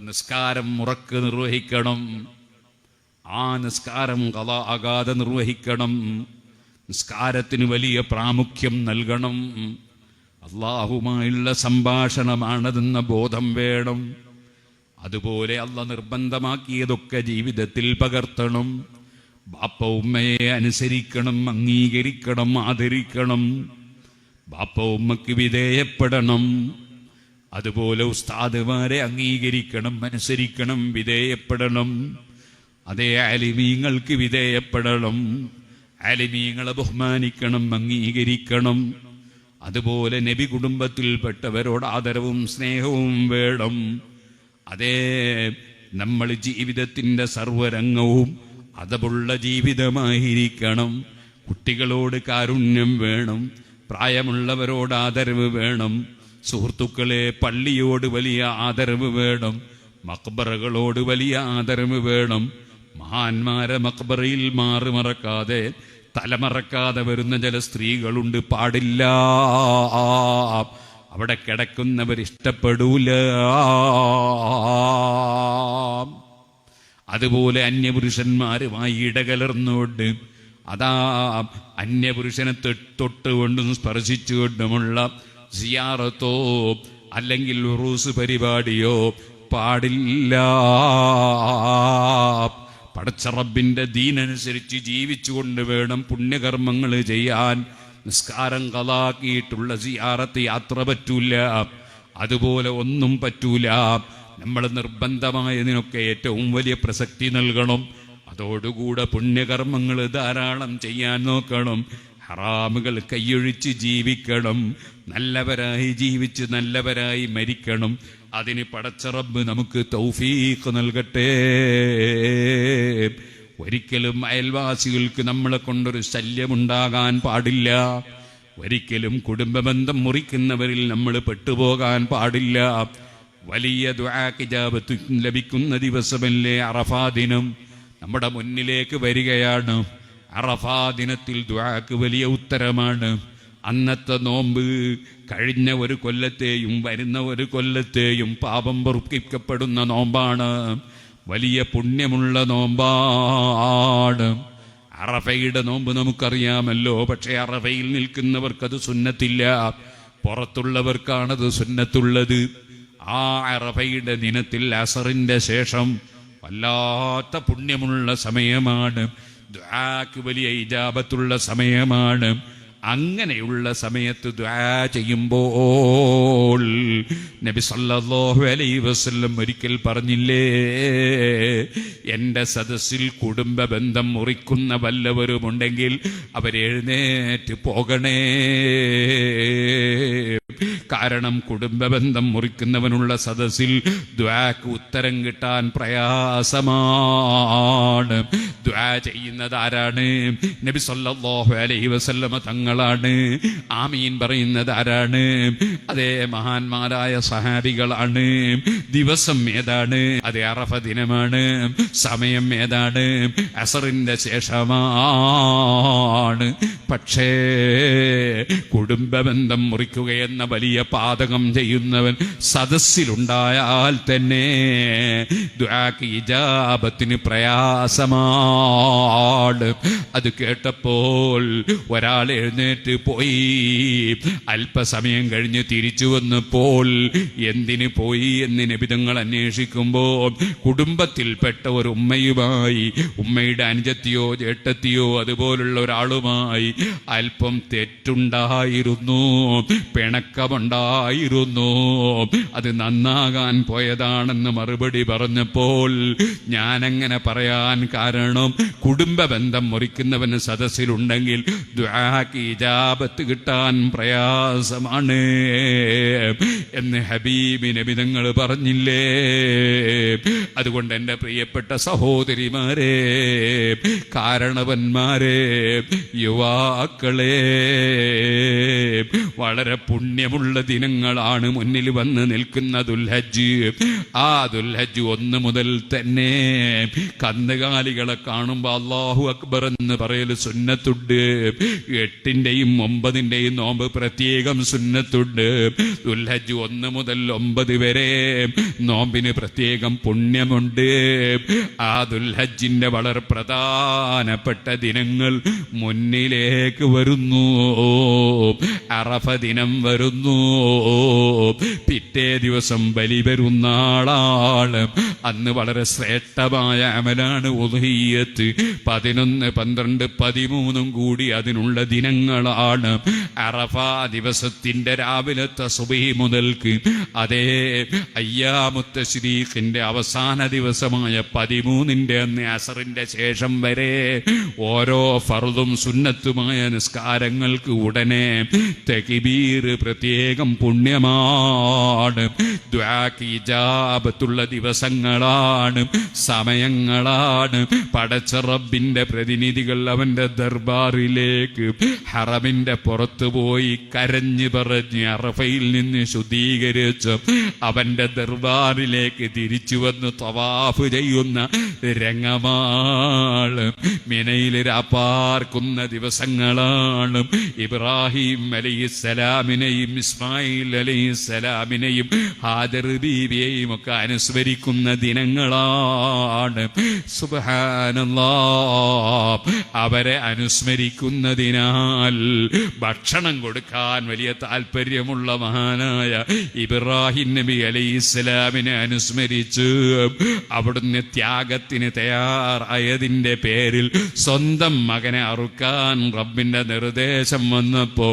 നിസ്കാരം മുറക്ക് നിർവഹിക്കണം. ആ നിസ്കാരം കഥ ആകാതെ നിർവഹിക്കണം. നിസ്കാരത്തിന് വലിയ പ്രാമുഖ്യം നൽകണം. അള്ളാഹുമായുള്ള സംഭാഷണമാണതെന്ന ബോധം വേണം. അതുപോലെ അല്ല നിർബന്ധമാക്കിയതൊക്കെ ജീവിതത്തിൽ പകർത്തണം. ബാപ്പ ഉമ്മയെ അനുസരിക്കണം അംഗീകരിക്കണം ആദരിക്കണം. ബാപ്പ ഉമ്മക്ക് വിധേയപ്പെടണം. അതുപോലെ ഉസ്താദുമാരെ അംഗീകരിക്കണം അനുസരിക്കണം വിധേയപ്പെടണം. അതേ അലിമീങ്ങൾക്ക് വിധേയപ്പെടണം. അലിമീങ്ങളെ ബഹുമാനിക്കണം അംഗീകരിക്കണം. അതുപോലെ നബി കുടുംബത്തിൽപ്പെട്ടവരോട് ആദരവും സ്നേഹവും വേണം. അതേ നമ്മൾ ജീവിതത്തിന്റെ സർവരംഗവും അതവുള്ള ജീവിതമായിരിക്കണം. കുട്ടികളോട് കാരുണ്യം വേണം. പ്രായമുള്ളവരോട് ആദരവ് വേണം. സുഹൃത്തുക്കളെ പള്ളിയോട് വലിയ ആദരവ് വേണം. മക്ബറകളോട് വലിയ ആദരവ് വേണം. മഹാന്മാരെ മക്ബറയിൽ മാറി മറക്കാതെ തലമറക്കാതെ വരുന്ന ചില സ്ത്രീകളുണ്ട്. പാടില്ല. അവിടെ കിടക്കുന്നവർ ഇഷ്ടപ്പെടൂല. അതുപോലെ അന്യപുരുഷന്മാരുമായി ഇടകലർന്നുകൊണ്ട് അതാ അന്യപുരുഷനെ തൊട്ടുകൊണ്ടും സ്പർശിച്ചുകൊണ്ടുമുള്ള സിയാറത്തോ അല്ലെങ്കിൽ ഉറൂസ് പരിപാടിയോ പാടില്ല. പടച്ചറബിന്റെ ദീനനുസരിച്ച് ജീവിച്ചുകൊണ്ട് വേണം പുണ്യകർമ്മങ്ങൾ ചെയ്യാൻ. നിസ്കാരം കലാക്കിയിട്ടുള്ള സിയാറത്ത് യാത്ര പറ്റൂല. അതുപോലെ ഒന്നും പറ്റൂല. നമ്മൾ നിർബന്ധമായതിനൊക്കെ ഏറ്റവും വലിയ പ്രസക്തി നൽകണം. അതോടുകൂടെ പുണ്യകർമ്മങ്ങൾ ധാരാളം ചെയ്യാൻ നോക്കണം. ഹറാമുകൾ കൈയൊഴിച്ച് ജീവിക്കണം. നല്ലവരായി ജീവിച്ച് നല്ലവരായി മരിക്കണം. അതിന് പടച്ചറബ് നമുക്ക് തൗഫീഖ് നൽകട്ടെ. ഒരിക്കലും അയൽവാസികൾക്ക് നമ്മളെ കൊണ്ടൊരു ശല്യമുണ്ടാകാൻ പാടില്ല. ഒരിക്കലും കുടുംബബന്ധം മുറിക്കുന്നവരിൽ നമ്മൾ പെട്ടുപോകാൻ പാടില്ല. വലിയ ദ്വാക്കിജാബത്ത് ലഭിക്കുന്ന ദിവസമല്ലേ അറഫാ ദിനം. നമ്മുടെ മുന്നിലേക്ക് വരികയാണ്. അറഫാ ദിനത്തിൽ ദുആക്ക് വലിയ ഉത്തരമാണ്. അന്നത്തെ നോമ്പ് കഴിഞ്ഞ ഒരു കൊല്ലത്തെയും വരുന്ന ഒരു കൊല്ലത്തെയും പാപം പൊറുപ്പിക്കപ്പെടുന്ന നോമ്പാണ്. വലിയ പുണ്യമുള്ള നോമ്പാണ്. അറഫയുടെ നോമ്പ് നമുക്കറിയാമല്ലോ പക്ഷേ അറഫയിൽ നിൽക്കുന്നവർക്കത് സുന്നത്തില്ല. പുറത്തുള്ളവർക്കാണത് സുന്നത്തുള്ളത്. ആ അറഫയുടെ ദിനത്തിൽ അസറിന്റെ ശേഷം വല്ലാത്ത പുണ്യമുള്ള സമയമാണ്. ദ്വാക്ക് വലിയ ഇജാബത്തുള്ള സമയമാണ്. അങ്ങനെയുള്ള സമയത്ത് ദ്വാ ചെയ്യുമ്പോൾ നബി സല്ലല്ലാഹു അലൈഹി വസല്ലം ഒരിക്കൽ പറഞ്ഞില്ലേ എന്റെ സദസ്സിൽ കുടുംബ ബന്ധം മുറിക്കുന്ന വല്ലവരുമുണ്ടെങ്കിൽ അവരെഴുന്നേറ്റ് പോകണേ. കാരണം കുടുംബബന്ധം മുറിക്കുന്നവനുള്ള സദസ്സിൽ ദ്വാക്ക് ഉത്തരം കിട്ടാൻ പ്രയാസമാണ്. ദ്വാ ചെയ്യുന്നത് ആരാണ്? നബി സല്ലല്ലാഹു അലൈഹി വസല്ലമ തങ്ങളാണ്. ആമീൻ പറയുന്നത് ആരാണ്? അതേ മഹാന്മാരായ സഹാബികളാണ്. ദിവസം ഏതാണ്? അതേ അറഫ ദിനമാണ്. സമയം ഏതാണ്? അസറിന്റെ ശേഷമാണ്. പക്ഷേ കുടുംബബന്ധം മുറിക്കുക എന്ന വലിയ പാതകം ചെയ്യുന്നവൻ സദസ്സിലുണ്ടായാൽ തന്നെ ഇജാബത്തിന് പ്രയാസമാണ്. അത് കേട്ടപ്പോൾ ഒരാൾ എഴുന്നേറ്റ് പോയി. അല്പസമയം കഴിഞ്ഞ് തിരിച്ചു വന്നപ്പോൾ എന്തിന് പോയി എന്ന് വിധങ്ങൾ അന്വേഷിക്കുമ്പോൾ കുടുംബത്തിൽപ്പെട്ട ഒരു ഉമ്മയുമായി ഉമ്മയുടെ അനുജത്തിയോ ചേട്ടത്തിയോ അതുപോലുള്ള ഒരാളുമായി അല്പം തെറ്റുണ്ടായിരുന്നു. പിണക്കമുണ്ടായിരുന്നു അത് നന്നാകാൻ പോയതാണെന്ന് മറുപടി പറഞ്ഞപ്പോൾ ഞാനങ്ങനെ പറയാൻ കാരണം കുടുംബ ബന്ധം മുറിക്കുന്നവന് സദസ്സിലുണ്ടെങ്കിൽ ദ്വാക്ക് ഇജാബത്ത് കിട്ടാൻ പ്രയാസമാണ് എന്ന് ഹബീബി നബിതങ്ങൾ പറഞ്ഞില്ലേ? അതുകൊണ്ട് എന്റെ പ്രിയപ്പെട്ട സഹോദരിമാരെ കാരണവന്മാരെ യുവാക്കളെ വളരെ പുണ്യമുള്ള ദിനങ്ങളാണ് മുന്നിൽ വന്ന് നിൽക്കുന്ന ദുൽഹജ് ആ ദുൽഹജ് ഒന്ന് മുതൽ തന്നെ കന്നുകാലികളെ കാണുമ്പോ അള്ളാഹു അക്ബർ എന്ന് പറയൽ സുന്നത്തുണ്ട്. എട്ടിന്റെയും ഒമ്പതിന്റെയും നോമ്പ് പ്രത്യേകം സുന്നത്തുണ്ട്. ദുൽഹജ് ഒന്ന് മുതൽ ഒമ്പത് വരെ നോമ്പിന് പ്രത്യേകം പുണ്യമുണ്ട്. ആ ദുൽഹജിന്റെ വളരെ പ്രധാനപ്പെട്ട ദിനങ്ങൾ മുന്നിലേക്ക് വരുന്നു. അറഫ ദിനം വരുന്നു. പിറ്റേ ദിവസം ബലി വരുന്ന ആളാണ് അന്ന് വളരെ ശ്രേഷ്ഠമായ അമലാണ് ഒതുഹിയത്ത് പതിനൊന്ന് പന്ത്രണ്ട് പതിമൂന്നും കൂടി അതിനുള്ള ദിനങ്ങളാണ്. അറഫ ദിവസത്തിന്റെ രാവിലത്തെ സുബഹി മുതൽക്ക്. അതേ അയ്യാമുത്ത ശരീഖിന്റെ അവസാന ദിവസമായ പതിമൂന്നിന്റെ അന്ന് അസറിന്റെ ശേഷം വരെ ഓരോ ഫറുതും സുന്നത്തുമായ നിസ്കാരങ്ങൾക്ക് ഉടനെ തെകിബീർ പ്രത്യേകം പുണ്യമാണ്. ദ്വാക്ക് ഇജാബത്തുള്ള ദിവസങ്ങളാണ് സമയങ്ങളാണ്. പടച്ച റബ്ബിന്റെ പ്രതിനിധികൾ അവന്റെ ദർബാറിലേക്ക് ഹറമിന്റെ പുറത്തു പോയി കരഞ്ഞു പറഞ്ഞ് അറഫയിൽ നിന്ന് ശുദ്ധീകരിച്ച് അവന്റെ ദർബാറിലേക്ക് തിരിച്ചു വന്ന് തവാഫ് ചെയ്യുന്ന രംഗമാണ്. മിനയിൽ രാപ്പാർക്കുന്ന ദിവസങ്ങളാണ്. ഇബ്രാഹിം അലൈഹിസ്സലാമിനെയും ഇസ്മായിൽ അലൈഹി സലാമിനെയും ഹാദർ ബീവിയെയും ഒക്കെ അനുസ്മരിക്കുന്ന ദിനങ്ങളാണ്. അവരെ അനുസ്മരിക്കുന്നതിനാൽ ഭക്ഷണം കൊടുക്കാൻ വലിയ താല്പര്യമുള്ള മഹാനായ ഇബ്രാഹിം നബി അലൈഹി ഇസ്ലാമിനെ അനുസ്മരിച്ച് അവിടുന്ന് ത്യാഗത്തിന് തയ്യാറായതിന്റെ പേരിൽ സ്വന്തം മകനെ അറുക്കാൻ റബ്ബിന്റെ നിർദ്ദേശം വന്നപ്പോ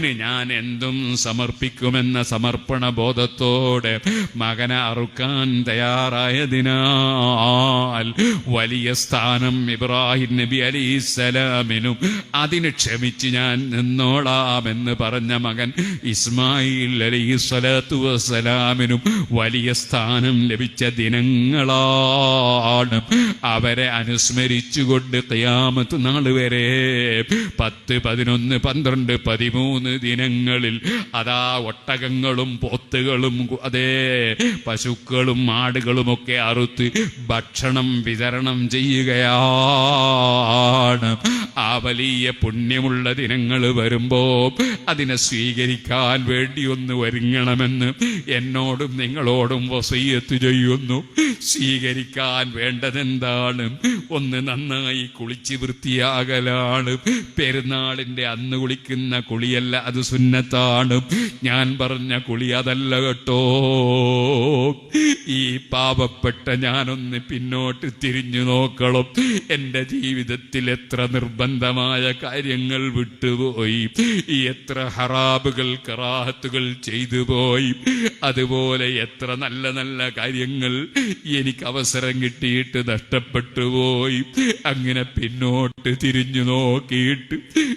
റബ്ബിന് ഞാൻ എന്തും സമർപ്പിക്കുമെന്ന സമർപ്പണ ബോധത്തോടെ മകനെ അറുക്കാൻ തയ്യാറായതിനാൽ വലിയ സ്ഥാനം ഇബ്രാഹിം നബി അലി ഇസ്ലാമിനും അതിന് ക്ഷമിച്ച് ഞാൻ നിന്നോളാമെന്ന് പറഞ്ഞ മകൻ ഇസ്മായിൽ അലി സ്വലാത്തു വസ്സലാമിനും വലിയ സ്ഥാനം ലഭിച്ച ദിനങ്ങളാണ് അവരെ അനുസ്മരിച്ചുകൊണ്ട് തയ്യാമത്ത് നാൾ വരെ പത്ത് പതിനൊന്ന് പന്ത്രണ്ട് പതിമൂന്ന് ദിനങ്ങളിൽ അതാ ഒട്ടകങ്ങളും പോത്തുകളും അതേ പശുക്കളും ആടുകളും ഒക്കെ അറുത്ത് ഭക്ഷണം വിതരണം ചെയ്യുകയാണ്. ആ വലിയ പുണ്യമുള്ള ദിനങ്ങൾ വരുമ്പോ അതിനെ സ്വീകരിക്കാൻ വേണ്ടി ഒന്ന് ഒരുങ്ങണമെന്ന് എന്നോടും നിങ്ങളോടും വസയ്യത്ത് ചെയ്യുന്നു. സ്വീകരിക്കാൻ വേണ്ടതെന്താണ്? ഒന്ന് നന്നായി കുളിച്ച് വൃത്തിയാകലാണ്. പെരുന്നാളിന്റെ അന്ന് കുളിക്കുന്ന കുളിയല്ല അത് സുന്നത്താണ്. ഞാൻ പറഞ്ഞ കുളി അതല്ല കേട്ടോ. ഈ പാവപ്പെട്ട ഞാനൊന്ന് പിന്നോട്ട് തിരിഞ്ഞു നോക്കണം എന്റെ ജീവിതത്തിൽ എത്ര നിർബന്ധമായ കാര്യങ്ങൾ വിട്ടുപോയി. എത്ര ഹറാബുകൾ കറാഹത്തുകൾ ചെയ്തു പോയി അതുപോലെ എത്ര നല്ല നല്ല കാര്യങ്ങൾ എനിക്ക് അവസരം കിട്ടിയിട്ട് നഷ്ടപ്പെട്ടു പോയി. അങ്ങനെ പിന്നോട്ട് തിരിഞ്ഞു നോക്കിയിട്ട്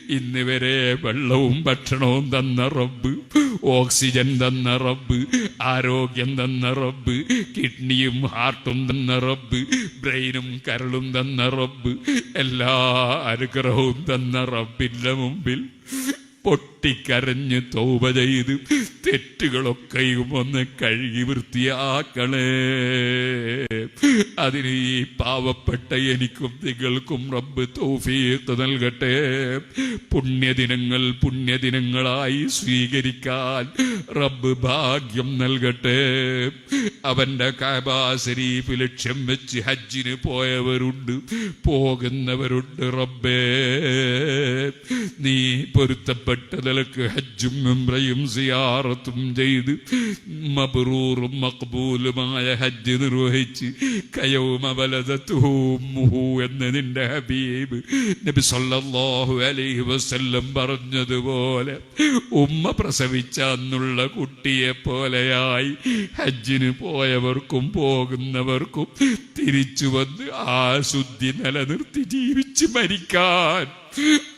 ഇന്ന് വരെ വെള്ളവും ഭക്ഷണവും തന്ന റബ്ബ്. ഓക്സിജൻ തന്ന റബ്ബ് ആരോഗ്യം തന്ന റബ്ബ് കിഡ്നിയും ഹാർട്ടും തന്ന റബ്ബ് ബ്രെയിനും കരളും തന്ന റബ്ബ് എല്ലാ അനുഗ്രഹവും തന്ന റബ്ബിന്റെ മുമ്പിൽ പൊട്ടിക്കരഞ്ഞ് തോപ ചെയ്ത് തെറ്റുകളൊക്കെയും ഒന്ന് കഴുകി വൃത്തിയാക്കണേ. അതിന് ഈ പാവപ്പെട്ട എനിക്കും നിങ്ങൾക്കും റബ്ബ് തൗഫീഖ് നൽകട്ടെ. പുണ്യദിനങ്ങൾ പുണ്യദിനങ്ങളായി സ്വീകരിക്കാൻ റബ്ബ് ഭാഗ്യം നൽകട്ടെ. അവന്റെ കാബാ ശരീഫ് ലക്ഷ്യം വെച്ച് ഹജ്ജിന് പോയവരുണ്ട്. പോകുന്നവരുണ്ട് റബ്ബേ. നീ പൊരുത്തപ്പെട്ട നിലയ്ക്ക് ഹജ്ജും ഉംറയും സിയാറത്തും ചെയ്ത് മബ്രൂറും മക്ബൂലുമായ ഹജ്ജ് നിർവഹിച്ച് എന്ന് നിന്റെ ഹബീബ് നബി സല്ലല്ലാഹു അലൈഹി വസല്ലം പറഞ്ഞതുപോലെ ഉമ്മ പ്രസവിച്ച അന്നുള്ള കുട്ടിയെ പോലെയായി ഹജ്ജിന് പോയവർക്കും പോകുന്നവർക്കും തിരിച്ചു വന്ന് ആ ശുദ്ധി നിലനിർത്തി ജീവിച്ച്. മരിക്കാൻ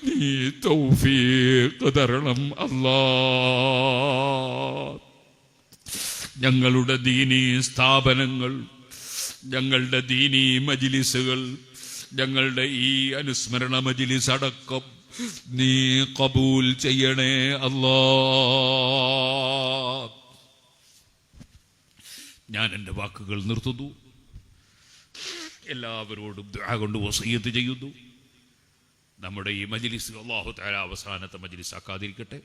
നീ തൗഫീഖ് തരണം അല്ലാ. ഞങ്ങളുടെ ദീനീ സ്ഥാപനങ്ങൾ ഞങ്ങളുടെ ദീനീ മജിലിസുകൾ ഞങ്ങളുടെ ഈ അനുസ്മരണ മജിലിസ് അടക്കം നീ കബൂൽ ചെയ്യണേ അല്ലാ. ഞാൻ എന്റെ വാക്കുകൾ നിർത്തുന്നു. എല്ലാവരോടും കൊണ്ട് വസീയത്ത് ചെയ്യുന്നു. നമ്മുടെ ഈ മജിലിസ് അള്ളാഹു തആല അവസാനത്തെ മജിലിസ് ആക്കാതിരിക്കട്ടെ.